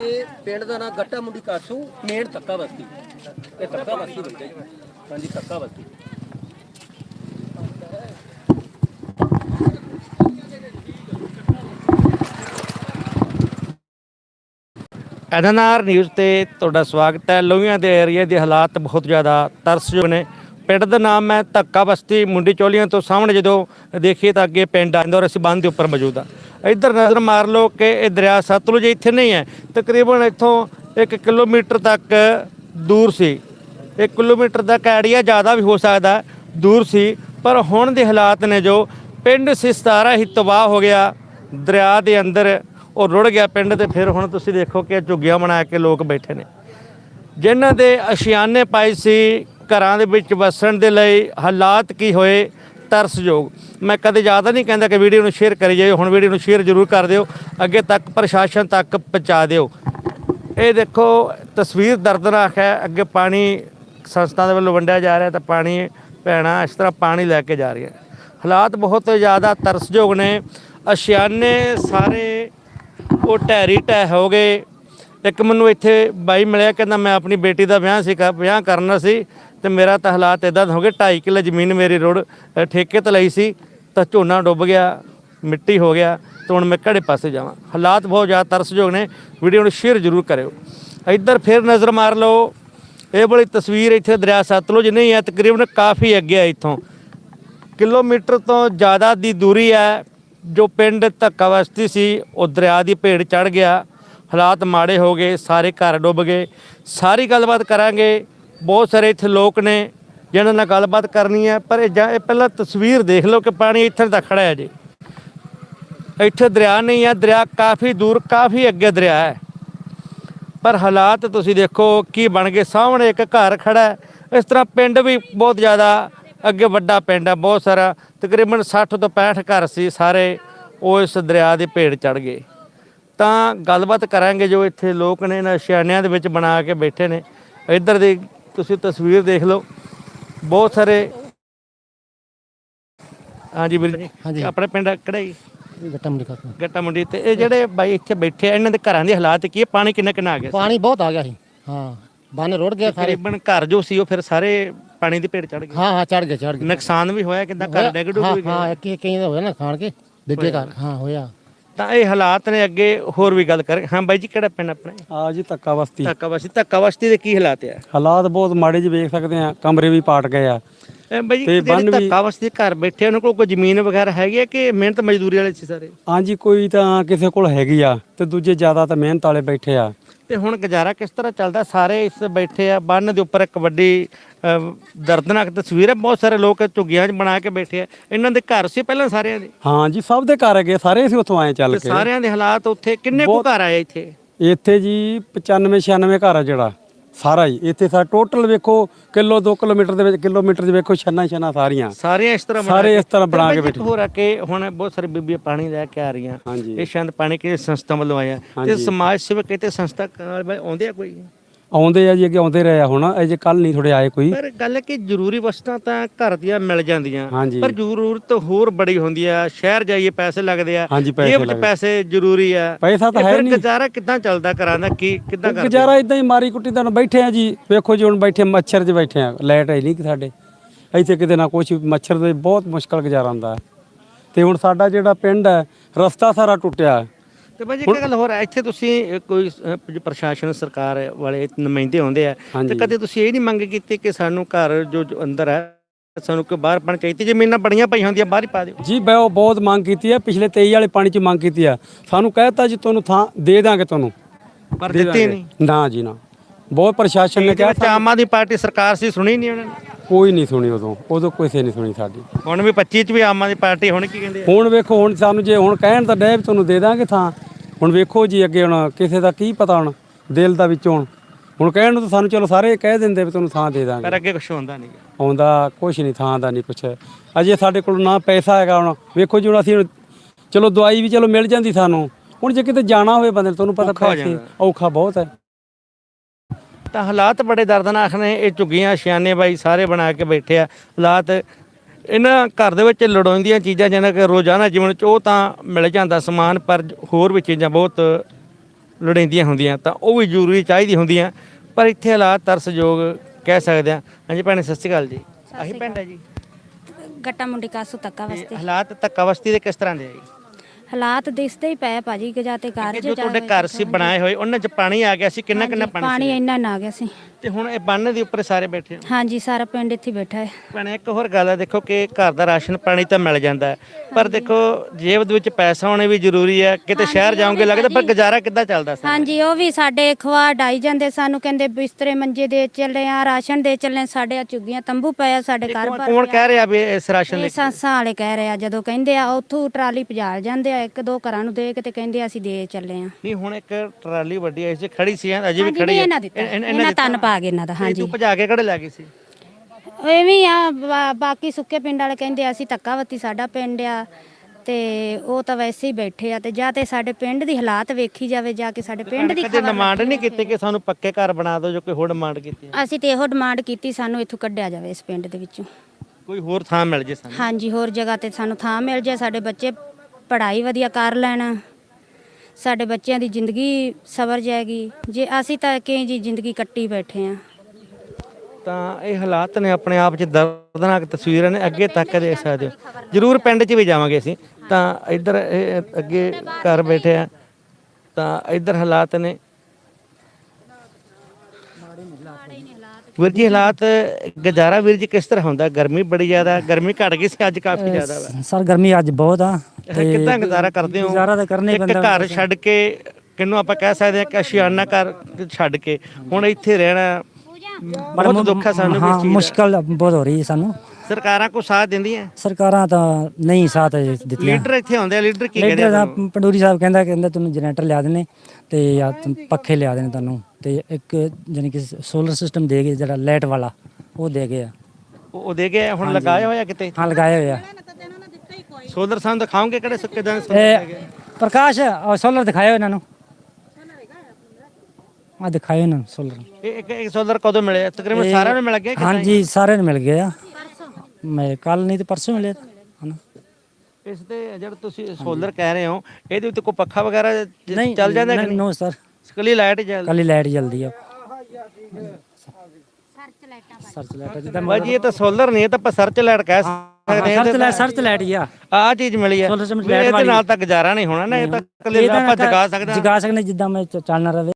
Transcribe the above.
ਇਹ ਪਿੰਡ ਦਾ ਨਾਂ ਗੱਟਾ ਮੁੰਡੀ ਕਾਸੂ, ਮੇਨ ਤੱਕਾ ਬਸਤੀ। ਇਹ ਤੱਕਾ ਬਸਤੀ ਬੰਦੇ ਹਾਂਜੀ, ਤੱਕਾ ਬਸਤੀ। ਐਨਐਨਆਰ ਨਿਊਜ਼ ਤੇ ਤੁਹਾਡਾ ਸਵਾਗਤ ਹੈ। ਲੋਹੀਆਂ ਦੇ ਏਰੀਆ ਦੇ ਹਾਲਾਤ ਬਹੁਤ ਜ਼ਿਆਦਾ ਤਰਸਯੋਗ ਨੇ। ਪਿੰਡ ਦਾ ਨਾਮ ਹੈ ਧੱਕਾ ਬਸਤੀ। ਮੁੰਡੀ ਚੋਲੀਆਂ ਤੋਂ ਸਾਹਮਣੇ ਜਦੋਂ ਦੇਖੀਏ ਤਾਂ ਅੱਗੇ ਪਿੰਡ ਆਂਦਾ ਔਰ ਅਸੀਂ ਬੰਦ ਦੇ ਉੱਪਰ ਮੌਜੂਦ ਆ ਇੱਧਰ ਨਜ਼ਰ ਮਾਰ ਲਓ ਕਿ ਇਹ ਦਰਿਆ ਸਤਲੁਜ ਇੱਥੇ ਨਹੀਂ ਹੈ। ਤਕਰੀਬਨ ਇੱਥੋਂ 1 ਕਿਲੋਮੀਟਰ ਤੱਕ ਦੂਰ ਸੀ। 1 ਕਿਲੋਮੀਟਰ ਦਾ ਏਰੀਆ ਜ਼ਿਆਦਾ ਵੀ ਹੋ ਸਕਦਾ ਦੂਰ ਸੀ। ਪਰ ਹੁਣ ਦੇ ਹਾਲਾਤ ਨੇ ਜੋ ਪਿੰਡ ਸਿਸਤਾਰਾ ਹੀ ਤਬਾਹ ਹੋ ਗਿਆ ਦਰਿਆ ਦੇ ਅੰਦਰ। ਉਹ ਰੁੜ ਗਿਆ ਪਿੰਡ ਤੇ ਫਿਰ ਹੁਣ ਤੁਸੀਂ ਦੇਖੋ ਕਿ ਝੁੱਗੀਆਂ ਬਣਾ ਕੇ ਲੋਕ ਬੈਠੇ ਨੇ। ਜਿਨ੍ਹਾਂ ਦੇ ਅਸ਼ਿਆਨੇ ਪਾਈ ਸੀ ਘਰਾਂ ਦੇ ਵਿੱਚ ਵਸਣ ਦੇ ਲਈ ਹਾਲਾਤ ਕੀ ਹੋਏ, ਤਰਸਯੋਗ। ਮੈਂ ਕਦੇ ਜ਼ਿਆਦਾ ਨਹੀਂ ਕਹਿੰਦਾ ਕਿ ਵੀਡੀਓ ਨੂੰ ਸ਼ੇਅਰ ਕਰੀ ਜਾਇਓ, ਹੁਣ ਵੀਡੀਓ ਨੂੰ ਸ਼ੇਅਰ ਜ਼ਰੂਰ ਕਰ ਦਿਓ। ਅੱਗੇ ਤੱਕ ਪ੍ਰਸ਼ਾਸਨ ਤੱਕ ਪਹੁੰਚਾ ਦਿਓ। ਇਹ ਦੇਖੋ, ਤਸਵੀਰ ਦਰਦਨਾਕ ਹੈ। ਅੱਗੇ ਪਾਣੀ ਸੰਸਥਾ ਦੇ ਵੱਲੋਂ ਵੰਡਿਆ ਜਾ ਰਿਹਾ ਤਾਂ ਪਾਣੀ, ਭੈਣਾ, ਇਸ ਤਰ੍ਹਾਂ ਪਾਣੀ ਲੈ ਕੇ ਜਾ ਰਹੀ ਹੈ ਹਾਲਾਤ ਬਹੁਤ ਜ਼ਿਆਦਾ ਤਰਸਯੋਗ ਨੇ। ਅਸ਼ਿਆਨੇ ਸਾਰੇ ਉਹ ਢਹਿਰੀ ਢਹਿ ਹੋ ਗਏ। ਇੱਕ ਮੈਨੂੰ ਇੱਥੇ ਬਾਈ ਮਿਲਿਆ, ਕਹਿੰਦਾ ਮੈਂ ਆਪਣੀ ਬੇਟੀ ਦਾ ਵਿਆਹ ਸੀ ਕਰ- ਵਿਆਹ ਕਰਨਾ ਸੀ ਤੇ ਮੇਰਾ ਤਾਂ ਹਾਲਾਤ ਇਦਾਂ ਹੋ ਗਏ 2.5 ਕਿੱਲੇ ਜ਼ਮੀਨ ਮੇਰੀ ਰੋੜ ਠੇਕੇ ਤੇ ਲਈ ਸੀ, ਤਾਂ ਝੋਨਾ ਡੁੱਬ ਗਿਆ, ਮਿੱਟੀ ਹੋ ਗਿਆ, ਤੇ ਹੁਣ ਮੈਂ ਕਿਹੜੇ ਪਾਸੇ ਜਾਵਾਂ? ਹਾਲਾਤ ਬਹੁਤ ਜ਼ਿਆਦਾ ਤਰਸਯੋਗ ਨੇ, ਵੀਡੀਓ ਨੂੰ ਸ਼ੇਅਰ ਜ਼ਰੂਰ ਕਰਿਓ। ਇੱਧਰ ਫਿਰ ਨਜ਼ਰ ਮਾਰ ਲਓ, ਇਹ ਵਾਲੀ ਤਸਵੀਰ ਇੱਥੇ ਦਰਿਆ ਸਤਲੁਜ ਨਹੀਂ ਹੈ, ਤਕਰੀਬਨ ਕਾਫੀ ਅੱਗੇ ਹੈ ਇੱਥੋਂ। ਕਿਲੋਮੀਟਰ ਤੋਂ ਜ਼ਿਆਦਾ ਦੀ ਦੂਰੀ ਹੈ ਜੋ ਪਿੰਡ ਧੱਕਾਵਸਤੀ ਸੀ, ਉਹ ਦਰਿਆ ਦੀ ਭੇੜ ਚੜ ਗਿਆ। ਹਾਲਾਤ ਮਾੜੇ ਹੋ ਗਏ, ਸਾਰੇ ਘਰ ਡੁੱਬ ਗਏ। ਸਾਰੀ ਗੱਲਬਾਤ ਕਰਾਂਗੇ। ਬਹੁਤ ਸਾਰੇ ਇੱਥੇ ਲੋਕ ਨੇ ਜਿਹਨਾਂ ਨਾਲ ਗੱਲਬਾਤ ਕਰਨੀ ਹੈ, ਪਰ ਇਹ ਜਾਂ- ਇਹ ਪਹਿਲਾਂ ਤਸਵੀਰ ਦੇਖ ਲਓ ਕਿ ਪਾਣੀ ਇੱਥੇ ਤੱਕ ਖੜਾ ਹੈ ਜੀ ਇੱਥੇ ਦਰਿਆ ਨਹੀਂ ਹੈ, ਦਰਿਆ ਕਾਫੀ ਦੂਰ, ਕਾਫੀ ਅੱਗੇ ਦਰਿਆ ਹੈ। ਪਰ ਹਾਲਾਤ ਤੁਸੀਂ ਦੇਖੋ, ਕੀ ਬਣ ਗਏ। ਸਾਹਮਣੇ ਇੱਕ ਘਰ ਖੜਾ ਹੈ। ਇਸ ਤਰ੍ਹਾਂ ਪਿੰਡ ਵੀ ਬਹੁਤ ਜ਼ਿਆਦਾ ਅੱਗੇ ਵੱਡਾ ਪਿੰਡ ਹੈ, ਬਹੁਤ ਸਾਰਾ। ਤਕਰੀਬਨ 60 ਤੋਂ 65 ਘਰ ਸੀ ਸਾਰੇ। ਉਹ ਇਸ ਦਰਿਆ ਦੇ ਭੇੜ ਚੜ ਗਏ। ਤਾਂ ਗੱਲਬਾਤ ਕਰਾਂਗੇ ਜੋ ਇੱਥੇ ਲੋਕ ਨੇ ਇਹਨਾਂ ਸ਼ਿਆਨਿਆਂ ਦੇ ਵਿੱਚ ਬਣਾ ਕੇ ਬੈਠੇ ਨੇ। ਇੱਧਰ ਦੀ ਤੁਸੀਂ ਤਸਵੀਰ ਦੇਖ ਲਓ। ਬਹੁਤ ਸਾਰੇ ਹਾਂਜੀ ਵੀਰ ਜੀ। ਆਪਣੇ ਪਿੰਡ ਕਿਹੜਾ ਜੀ? ਗੱਟਾ ਮੰਡੀ ਖਾਤਾ ਗੱਟਾ ਮੰਡੀ ਤੇ ਇਹ ਜਿਹੜੇ ਬਾਈ ਇੱਥੇ ਬੈਠੇ ਆ ਇਹਨਾਂ ਦੇ ਘਰਾਂ ਦੇ ਹਾਲਾਤ ਕੀ ਹੈ ਪਾਣੀ ਕਿੰਨਾ ਕਿੰਨਾ ਆ ਗਿਆ? ਪਾਣੀ ਬਹੁਤ ਆ ਗਿਆ ਸੀ। ਹਾਂ ਬੰਨ ਰੁੜ ਗਿਆ ਸਾਰੇ। ਤਕਰੀਬਨ ਘਰ ਜੋ ਸੀ ਉਹ ਫਿਰ ਸਾਰੇ ਪਾਣੀ ਦੀ ਭੇਟ ਚੜ ਗਏ। ਹਾਂ ਹਾਂ ਚੜ ਗਿਆ ਚੜ ਗਿਆ ਨੁਕਸਾਨ ਵੀ ਹੋਇਆ ਕਿੰਦਾ ਘਰ ਡਿੱਗ ਹਾਂ ਵੀ ਹਾਂ ਗਏ ਇੱਕ ਇੱਕ ਦਾ ਹੋਇਆ ਨਾ ਖਾਣ ਕੇ। ਡਿੱਗੇ ਘਰ ਹਾਂ ਹੋਇਆ। ਤਾਂ ਇਹ ਹਾਲਾਤ ਨੇ ਅੱਗੇ ਹੋਰ ਵੀ ਗੱਲ ਕਰ ਹਾਂ ਬਾਈ ਜੀ ਕਿਹੜਾ ਪਿੰਡ ਆਪਣਾ? ਆ ਜੀ ਧੱਕਾ ਬਸਤੀ ਧੱਕਾਵਸਤੀ ਧੱਕਾਵਸਤੀ ਦੇ ਕੀ ਹਾਲਾਤ ਆ? ਹਾਲਾਤ ਬਹੁਤ ਮਾੜੇ ਜਿਹੇ ਵੇਖ ਸਕਦੇ ਆ ਕਮਰੇ ਵੀ ਪਾਟ ਗਏ ਆ। ਇਹ ਬਾਈ ਜੀ ਤੇ ਜਿਹੜੇ ਬੰਨ ਵੀ- ਧੱਕਾਵਸਤੀ ਘਰ ਬੈਠੇ ਉਹਨਾਂ ਕੋਲ ਕੋਈ ਜ਼ਮੀਨ ਵਗੈਰਾ ਹੈਗੀ ਹੈ ਕਿ ਮਿਹਨਤ ਮਜ਼ਦੂਰੀ ਵਾਲੇ ਸੀ ਸਾਰੇ? ਹਾਂਜੀ ਕੋਈ ਤਾਂ ਕਿਸੇ ਕੋਲ ਹੈਗੀ ਆ ਤੇ ਦੂਜੇ ਜ਼ਿਆਦਾ ਤਾਂ ਮਿਹਨਤ ਵਾਲੇ ਬੈਠੇ ਆ। ਤੇ ਹੁਣ ਗੁਜ਼ਾਰਾ ਕਿਸ ਤਰ੍ਹਾਂ ਚੱਲਦਾ? ਸਾਰੇ ਇਸ ਬੈਠੇ ਆ ਬੰਨ ਦੇ ਉੱਪਰ ਇੱਕ ਵੱਡੀ ਦਰਦਨਾਕ ਤਸਵੀਰ ਹੈ। ਬਹੁਤ ਸਾਰੇ ਲੋਕ ਝੁੱਗੀਆਂ 'ਚ ਬਣਾ ਕੇ ਬੈਠੇ ਆ। ਇਹਨਾਂ ਦੇ ਘਰ ਸੀ ਪਹਿਲਾਂ ਸਾਰਿਆਂ ਦੇ? ਹਾਂਜੀ ਸਭ ਦੇ ਘਰ ਹੈਗੇ ਸਾਰੇ ਅਸੀਂ ਉੱਥੋਂ ਆਏ ਚੱਲ ਕੇ। ਸਾਰਿਆਂ ਦੇ ਹਾਲਾਤ ਉੱਥੇ ਕਿੰਨੇ ਕੁ ਘਰ ਆਏ ਇੱਥੇ? ਇੱਥੇ ਜੀ 95 96 ਘਰ ਆ ਜਿਹੜਾ। ਸਾਰਾ ਹੀ। ਇੱਥੇ ਸਾ ਟੋਟਲ ਵੇਖੋ ਕਿਲੋ 2 ਕਿਲੋਮੀਟਰ ਦੇ ਵਿੱਚ ਕਿਲੋਮੀਟਰ 'ਚ ਵੇਖੋ ਛੰਨਾ ਛੰਨਾ ਸਾਰੀਆਂ। ਸਾਰੇ ਇਸ ਤਰ੍ਹਾਂ ਸਾਰੇ ਇਸ ਤਰ੍ਹਾਂ ਬਣਾ ਕੇ ਬੈਠੇ ਹੋਰ ਆ ਕਿ ਹੁਣ ਬਹੁਤ ਸਾਰੇ ਬੀਬੀਆਂ ਪਾਣੀ ਲੈ ਕੇ ਆ ਰਹੀਆਂ। ਇਹ ਸ਼ਾਇਦ ਪਾਣੀ ਕਿਸੇ ਸੰਸਥਾ ਵੱਲੋਂ ਆਇਆ। ਤੇ। ਸਮਾਜ ਸੇਵਕ ਤੇ ਸੰਸਥਾ ਨਾਲ ਆਉਂਦੇ ਆ ਕੋਈ? ਆਉਂਦੇ ਆ ਜੀ ਅੱਗੇ ਆਉਂਦੇ ਰਹੇ ਆ ਹੁਣ ਅਜੇ ਕੱਲ ਨਹੀਂ ਥੋੜੇ ਆਏ ਕੋਈ ਪਰ ਗੱਲ ਕਿ ਜ਼ਰੂਰੀ ਵਸਤਾਂ ਤਾਂ ਘਰ ਦੀਆਂ ਮਿਲ ਜਾਂਦੀਆਂ ਹਾਂਜੀ। ਪਰ ਜ਼ਰੂਰਤ ਹੋਰ ਬੜੀ ਹੁੰਦੀ ਆ ਸ਼ਹਿਰ ਜਾਈਏ ਪੈਸੇ ਲੱਗਦੇ ਆ ਹਾਂਜੀ, ਪੈਸੇ ਜੇਬ 'ਚ ਲੱਗਦੇ। ਪੈਸੇ ਜ਼ਰੂਰੀ ਆ ਪੈਸਾ ਤਾਂ ਇਹ ਹੈ ਫਿਰ ਨਹੀਂ। ਗੁਜ਼ਾਰਾ ਕਿੱਦਾਂ ਚੱਲਦਾ ਘਰਾਂ ਦਾ ਕੀ ਕਿੱਦਾਂ ਕਰਦੇ ਗੁਜ਼ਾਰਾ ਇਦਾਂ ਹੀ ਮਾਰੀ ਕੁੱਟੀ ਤਾਂ ਬੈਠੇ ਆ ਜੀ ਵੇਖੋ ਜੀ ਹੁਣ ਬੈਠੇ ਮੱਛਰ 'ਚ ਬੈਠੇ ਆ ਲਾਈਟ ਹੈ ਨਹੀਂ ਕਿ ਸਾਡੇ ਇੱਥੇ ਕਿਤੇ ਨਾ ਕੁਛ ਮੱਛਰ ਦੇ ਬਹੁਤ ਮੁਸ਼ਕਲ ਗੁਜ਼ਾਰਾ ਹੁੰਦਾ ਹੈ ਤੇ ਹੁਣ ਸਾਡਾ ਜਿਹੜਾ ਪਿੰਡ ਹੈ ਰਸਤਾ ਸਾਰਾ ਟੁੱਟਿਆ ਹੈ। ਤੇ ਭਾਜੀ ਇੱਕ ਗੱਲ ਹੋਰ ਹੈ ਇੱਥੇ ਤੁਸੀਂ ਅਹ, ਕੋਈ ਅਹ, ਪ੍ਰਸ਼ਾਸਨ ਸਰਕਾਰ ਵਾਲੇ ਨੁਮਾਇੰਦੇ ਆਉਂਦੇ ਆ ਤੇ ਹਾਂਜੀ। ਕਦੇ ਤੁਸੀਂ ਇਹ ਨਹੀਂ ਮੰਗ ਕੀਤੀ ਕਿ ਸਾਨੂੰ ਘਰ ਜੋ ਜੋ ਅੰਦਰ ਹੈ ਸਾਨੂੰ ਕੋਈ ਬਾਹਰ ਪਾਣੀ ਚਾਹੀਦੀ ਜ਼ਮੀਨਾਂ ਬੜੀਆਂ ਪਈਆਂ ਹੁੰਦੀਆਂ ਬਾਹਰ ਹੀ ਪਾ ਦਿਓ। ਜੀ ਮੈਂ ਉਹ ਬਹੁਤ ਮੰਗ ਕੀਤੀ ਹੈ ਪਿਛਲੇ 23 ਵਾਲੇ ਪਾਣੀ 'ਚ ਮੰਗ ਕੀਤੀ ਆ। ਸਾਨੂੰ ਕਹਿਤਾ ਜੀ ਤੁਹਾਨੂੰ ਥਾਂ ਦੇ ਦਾਂਗੇ ਤੁਹਾਨੂੰ। ਪਰ ਦੇ ਦਿੱਤੀ ਦਾਂਗੇ। ਨਹੀਂ। ਨਾ ਜੀ ਨਾ। ਬਹੁਤ ਪ੍ਰਸ਼ਾਸਨ ਨੇ ਕਿਹਾ ਵਿੱਚ ਆਮ ਆਦਮੀ ਪਾਰਟੀ ਸਰਕਾਰ ਸੀ ਸੁਣੀ ਨਹੀਂ ਉਹਨਾਂ ਨੇ। ਕੋਈ ਨਹੀਂ ਸੁਣੀ ਉਦੋਂ। ਉਦੋਂ ਕਿਸੇ ਨਹੀਂ ਸੁਣੀ ਸਾਡੀ। ਹੁਣ ਵੀ 25 ਚ ਵੀ ਆਮ ਆਦਮੀ ਪਾਰਟੀ ਹੁਣ ਕੀ ਕਹਿੰਦੇ ਆ? ਹੁਣ ਵੇਖੋ ਹੁਣ ਸਾਨੂੰ ਜੇ ਹੁਣ ਕਹਿਣ ਤਾਂ ਡੈ ਵੀ ਤੁਹਾਨੂੰ ਦੇ ਦਾਂਗੇ ਥਾਂ। ਹੁਣ ਵੇਖੋ ਜੀ ਅੱਗੇ ਹੁਣ ਕਿਸੇ ਦਾ ਕੀ ਪਤਾ ਹੁਣ ਦਿਲ ਦਾ ਵਿੱਚੋਂ ਹੁਣ। ਹੁਣ ਕਹਿਣ ਨੂੰ ਤਾਂ ਸਾਨੂੰ ਚਲੋ ਸਾਰੇ ਕਹਿ ਦਿੰਦੇ ਵੀ ਤੁਹਾਨੂੰ ਥਾਂ ਦੇ ਦਾਂਗੇ। ਪਰ ਅੱਗੇ ਕੁਝ ਹੁੰਦਾ ਨਹੀਂ ਆਉਂਦਾ ਕੁਛ ਨਹੀਂ ਥਾਂ ਦਾ ਨਹੀਂ ਕੁਛ। ਅਜੇ ਸਾਡੇ ਕੋਲ ਨਾ ਪੈਸਾ ਹੈਗਾ ਹੁਣ। ਵੇਖੋ ਜੀ ਹੁਣ ਅਸੀਂ ਹੁਣ ਚਲੋ ਦਵਾਈ ਵੀ ਚਲੋ ਮਿਲ ਜਾਂਦੀ ਸਾਨੂੰ। ਹੁਣ ਜੇ ਕਿਤੇ ਜਾਣਾ ਹੋਵੇ ਬੰਦੇ ਨੂੰ ਤੁਹਾਨੂੰ ਪਤਾ ਔਖਾ ਹੋ ਪੈਸੇ ਜਾਂਦਾ। ਔਖਾ ਬਹੁਤ ਹੈ। ਤਾਂ ਹਾਲਾਤ ਬੜੇ ਦਰਦਨਾਕ ਨੇ। ਇਹ ਝੁੱਗੀਆਂ ਸ਼ਿਆਨੇ ਬਾਈ ਸਾਰੇ ਬਣਾ ਕੇ ਬੈਠੇ ਆ। ਹਾਲਾਤ ਇਹਨਾਂ ਘਰ ਦੇ ਵਿੱਚ ਲੋੜੀਂਦੀਆਂ ਚੀਜ਼ਾਂ ਜਿਹਨਾਂ ਕਿ ਰੋਜ਼ਾਨਾ ਜੀਵਨ ਚ ਉਹ ਤਾਂ ਮਿਲ ਜਾਂਦਾ ਸਮਾਨ ਪਰ ਹੋਰ ਵੀ ਚੀਜ਼ਾਂ ਬਹੁਤ ਲੋੜੀਂਦੀਆਂ ਹੁੰਦੀਆਂ ਤਾਂ ਉਹ ਵੀ ਜ਼ਰੂਰੀ ਚਾਹੀਦੀ ਹੁੰਦੀਆਂ। ਪਰ ਇੱਥੇ ਹਾਲਾਤ ਤਰਸਯੋਗ ਕਹਿ ਸਕਦੇ ਆ ਹਾਂਜੀ ਭੈਣੇ ਸਤਿ ਸ਼੍ਰੀ ਅਕਾਲ ਜੀ। ਆਹੀ ਪਿੰਡ ਹੈ ਜੀ। ਗੱਟਾ ਮੁੰਡੀ ਕਾਸੂ ਤੱਕਾ ਵਸਤੀ। ਹਾਲਾਤ ਧੱਕਾਵਸਤੀ ਦੇ ਕਿਸ ਤਰ੍ਹਾਂ ਦੇ ਆ ਜੀ? ਹਾਲਾਤ ਦਿਸਦੇ ਹੀ ਪਏ ਭਾਜੀ ਕਿ ਜਾਤੇ ਘਰ ਜੋ ਤੁਹਾਡੇ ਘਰ ਸੀ ਬਣਾਏ ਹੋਏ ਉਹਨਾਂ 'ਚ ਪਾਣੀ ਆ ਗਿਆ ਸੀ ਕਿੰਨਾ ਕਿੰਨਾ ਪਾਣੀ ਪਾਣੀ ਸੀ? ਇੰਨਾ ਨਾ ਆ ਗਿਆ ਸੀ। ਤੇ ਹੁਣ ਇਹ ਬੰਨ ਦੇ ਉੱਪਰ ਸਾਰੇ ਬੈਠੇ ਹੋ? ਹਾਂਜੀ ਸਾਰਾ ਪਿੰਡ ਇੱਥੇ ਬੈਠਾ ਹੈ। ਭੈਣੇ ਇੱਕ ਹੋਰ ਗੱਲ ਹੈ ਦੇਖੋ ਕਿ ਘਰ ਦਾ ਰਾਸ਼ਨ ਪਾਣੀ ਤਾਂ ਮਿਲ ਜਾਂਦਾ ਹੈ ਪਰ ਦੇਖੋ ਜੇਬ ਦੇ ਵਿੱਚ ਪੈਸਾ ਹੋਣਾ ਵੀ ਜ਼ਰੂਰੀ ਹੈ ਕਿਤੇ ਸ਼ਹਿਰ ਜਾਓਗੇ ਲੱਗਦਾ ਪਰ ਗੁਜ਼ਾਰਾ ਕਿੱਦਾਂ ਚੱਲਦਾ ਸੀ ਹਾਂਜੀ ਉਹ ਵੀ ਸਾਡੇ ਖਵਾ ਡਾਈ ਜਾਂਦੇ ਸਾਨੂੰ ਕਹਿੰਦੇ ਬਿਸਤਰੇ ਮੰਜੇ ਦੇ ਚੱਲੇ ਆ ਰਾਸ਼ਨ ਦੇ ਚੱਲੇ ਸਾਡੇ ਆ ਝੁੱਗੀਆਂ ਤੰਬੂ ਪਿਆ ਸਾਡੇ ਘਰ ਕੌਣ ਪਰ ਕੌਣ ਕਹਿ ਰਿਹਾ ਵੀ ਇਸ ਰਾਸ਼ਨ ਇਹ ਦੇ ਸਾਸਾਂ ਵਾਲੇ ਕਹਿ ਰਹੇ ਆ ਜਦੋਂ ਕਹਿੰਦੇ ਆ ਉੱਥੋਂ ਟਰਾਲੀ ਭਜਾਲ ਜਾਂਦੇ ਆ ਇੱਕ ਦੋ ਘਰਾਂ ਨੂੰ ਦੇ ਕੇ ਤੇ ਕਹਿੰਦੇ ਅਸੀਂ ਦੇ ਚੱਲੇ ਆ। ਨਹੀਂ ਹੁਣ ਇੱਕ ਟਰਾਲੀ ਵੱਡੀ ਆਈ ਸੀ ਖੜੀ ਸੀ ਅਜੇ ਵੀ ਖੜੀ ਹੈ ਇਹਨਾਂ ਦਿੱਤਾ। ਤਨ ਪਾ ਗਏ ਇਹਨਾਂ ਦਾ ਹਾਂਜੀ। ਤੂੰ ਭਜਾ ਕੇ ਕਿਹੜੇ ਲੈ ਗਈ ਸੀ? ਐਵੇਂ ਆ ਬਾ- ਬਾਕੀ ਸੁੱਕੇ ਪਿੰਡ ਵਾਲੇ ਕਹਿੰਦੇ ਅਸੀਂ ਧੱਕਾਵਤੀ ਸਾਡਾ ਪਿੰਡ ਆ ਤੇ ਉਹ ਤਾਂ ਵੈਸੇ ਹੀ ਬੈਠੇ ਆ ਤੇ ਜਾਂ ਤੇ ਸਾਡੇ ਪਿੰਡ ਦੀ ਹਾਲਾਤ ਵੇਖੀ ਜਾਵੇ ਜਾ ਕੇ ਸਾਡੇ ਪਿੰਡ ਦੀ ਕਦੇ ਡਿਮਾਂਡ ਨਹੀਂ ਕੀਤੀ ਕਿ ਸਾਨੂੰ ਪੱਕੇ ਘਰ ਬਣਾ ਦਿਓ ਜੋ ਕੋਈ ਹੋਰ ਡਿਮਾਂਡ ਕੀਤੀ ਹੈ? ਅਸੀਂ ਤੇ ਇਹੋ ਡਿਮਾਂਡ ਕੀਤੀ ਸਾਨੂੰ ਇੱਥੋਂ ਕੱਢਿਆ ਜਾਵੇ ਇਸ ਪਿੰਡ ਦੇ ਵਿੱਚੋਂ। ਕੋਈ ਹੋਰ ਥਾਂ ਮਿਲ ਜੇ ਸਾਨੂੰ? ਹਾਂਜੀ ਹੋਰ ਜਗ੍ਹਾ ਤੇ ਸਾਨੂੰ ਥਾਂ ਮਿਲ ਜਾਏ ਸਾਡੇ ਬੱਚੇ ਪੜ੍ਹਾਈ ਵਧੀਆ ਕਰ ਲੈਣ, ਸਾਡੇ ਬੱਚਿਆਂ ਦੀ ਜ਼ਿੰਦਗੀ ਸਵਰ ਜਾਏਗੀ। ਜੇ ਅਸੀਂ ਤਾਂ ਕਿ ਜੀ ਜ਼ਿੰਦਗੀ ਕੱਟੀ ਬੈਠੇ ਆ ਤਾਂ ਇਹ ਹਾਲਾਤ ਨੇ ਆਪਣੇ ਆਪ 'ਚ ਦਰਦਨਾਕ ਤਸਵੀਰਾਂ ਨੇ, ਅੱਗੇ ਤੱਕ ਦੇਖ ਸਕਦੇ ਹੋ। ਜ਼ਰੂਰ ਪਿੰਡ 'ਚ ਵੀ ਜਾਵਾਂਗੇ ਅਸੀਂ। ਤਾਂ ਇੱਧਰ ਇਹ ਅੱਗੇ ਘਰ ਬੈਠੇ ਆ। ਤਾਂ ਇੱਧਰ ਹਾਲਾਤ ਨੇ। ਵੀਰ ਜੀ ਹਾਲਾਤ ਗੁਜ਼ਾਰਾ ਵੀਰ ਜੀ ਕਿਸ ਤਰ੍ਹਾਂ ਹੁੰਦਾ? ਗਰਮੀ ਬੜੀ ਜ਼ਿਆਦਾ ਗਰਮੀ ਘਟ ਗਈ ਸੀ ਅੱਜ ਕਾਫੀ ਜ਼ਿਆਦਾ ਵਾ। ਸਰ ਗਰਮੀ ਅੱਜ ਬਹੁਤ ਆ ਕਿੱਦਾਂ ਗੁਜ਼ਾਰਾ ਕਰਦੇ ਹੋ? ਗੁਜ਼ਾਰਾ ਤਾਂ ਕਰਨਾ ਹੀ ਇੱਕ ਪੈਂਦਾ ਘਰ ਛੱਡ ਕੇ ਕਿੰਨੂੰ ਆਪਾਂ ਕਹਿ ਸਕਦੇ ਹਾਂ ਕਿ ਅਸ਼ਿਆਨਾ ਘਰ ਛੱਡ ਕੇ? ਹੁਣ ਇੱਥੇ ਰਹਿਣਾ ਬਹੁਤ ਦੁੱਖ ਹੈ ਸਾਨੂੰ ਵੀ ਹਾਂ ਇਸ ਚੀਜ਼ ਦਾ। ਮੁਸ਼ਕਲ ਬਹੁਤ ਹੋ ਰਹੀ ਹੈ ਸਾਨੂੰ। ਸਰਕਾਰਾਂ ਕੋ ਸਾਥ ਦਿੰਦੀਆਂ? ਸਰਕਾਰਾਂ ਤਾਂ ਨਹੀਂ ਸਾਥ ਦਿੱਤੀਆਂ। ਲੀਡਰ ਇੱਥੇ ਆਉਂਦੇ ਆ ਲੀਡਰ ਕੀ ਕਹਿੰਦੇ ਲੀਡਰ ਆ ਦਾ ਪੰਡੂਰੀ ਸਾਹਿਬ ਕਹਿੰਦਾ ਕਹਿੰਦਾ ਤੁਹਾਨੂੰ ਜਨਰੇਟਰ ਲਿਆ ਦੇਣੇ ਤੇ ਜਾਂ ਪੱਖੇ ਲਿਆ ਦੇਣੇ ਤੁਹਾਨੂੰ ਤੇ ਇੱਕ ਜਾਨੀ ਕਿ ਸੋਲਰ ਸਿਸਟਮ ਦੇ ਗਏ ਜਿਹੜਾ ਲਾਈਟ ਵਾਲਾ ਉਹ ਦੇ ਗਏ ਆ। ਉਹ ਉਹ ਦੇ ਗਏ ਹੁਣ ਲਗਾਏ ਹੋਇਆ ਕਿਤੇ? ਹਾਂ ਲਗਾਏ ਹੋਏ ਆ ਸੋਲਰ ਸਾਨੂੰ ਦਿਖਾਓਗੇ ਕਿਹੜੇ ਸੁੱਕੇ ਦਾ ਇਹ ਪ੍ਰਕਾਸ਼ ਸੋਲਰ ਦਿਖਾਇਓ ਇਹਨਾਂ ਨੂੰ। ਆ ਦਿਖਾਇਓ ਇਹਨਾਂ ਨੂੰ ਸੋਲਰ। ਇਹ ਇੱਕ ਇੱਕ ਸੋਲਰ ਕਦੋਂ ਮਿਲੇ ਤਕਰੀਬਨ ਸਾਰਿਆਂ ਨੂੰ ਮਿਲ ਗਿਆ ਕਿ ਹਾਂਜੀ ਸਾਰਿਆਂ ਨੂੰ ਮਿਲ ਗਏ ਆ ਮੈਂ ਕੱਲ ਨਹੀਂ ਤੇ ਪਰਸੋਂ ਮਿਲੇ ਹਨਾ। ਇਸ ਤੇ ਜਿਹੜਾ ਤੁਸੀਂ ਸੋਲਰ ਕਹਿ ਰਹੇ ਹੋ ਇਹਦੇ ਉੱਤੇ ਕੋਈ ਪੱਖਾ ਵਗੈਰਾ ਜ- ਚੱਲ ਜਾਂਦਾ ਕਿ ਨਹੀਂ ਨੋ ਸਰ ਸਕਲੀ ਲਾਈਟ ਚੱਲ ਕੱਲ ਹੀ ਲਾਈਟ ਜਲਦੀ ਆ। ਸਰਚ ਲਾਈਟ ਜਿੱਦਾਂ ਬਾਜੀ ਇਹ ਤਾਂ ਸੋਲਰ ਨਹੀਂ ਇਹ ਤਾਂ ਆਪਾਂ ਸਰਚ ਲਾਈਟ ਕਹਿ ਸਕਦੇ ਹਾਂ ਸਰਚ ਲਾਈਟ ਸਰਚ ਲਾਈਟ ਹੀ ਆ। ਆਹ ਚੀਜ਼ ਮਿਲੀ ਹੈ Solar system ਵੀ ਇਹਦੇ ਵਾਲੀ। ਨਾਲ ਤਾਂ ਗੁਜ਼ਾਰਾ ਨਹੀਂ ਹੋਣਾ ਨਾ ਇਹ ਤਾਂ ਇਹਦਾ ਆਪਾਂ ਜਗਾ ਸਕਦੇ ਹਾਂ। ਜਗਾ ਸਕਦੇ ਜਿੱਦਾਂ ਮੈਂ ਚ- ਚੱਲਣਾ ਰਵੇ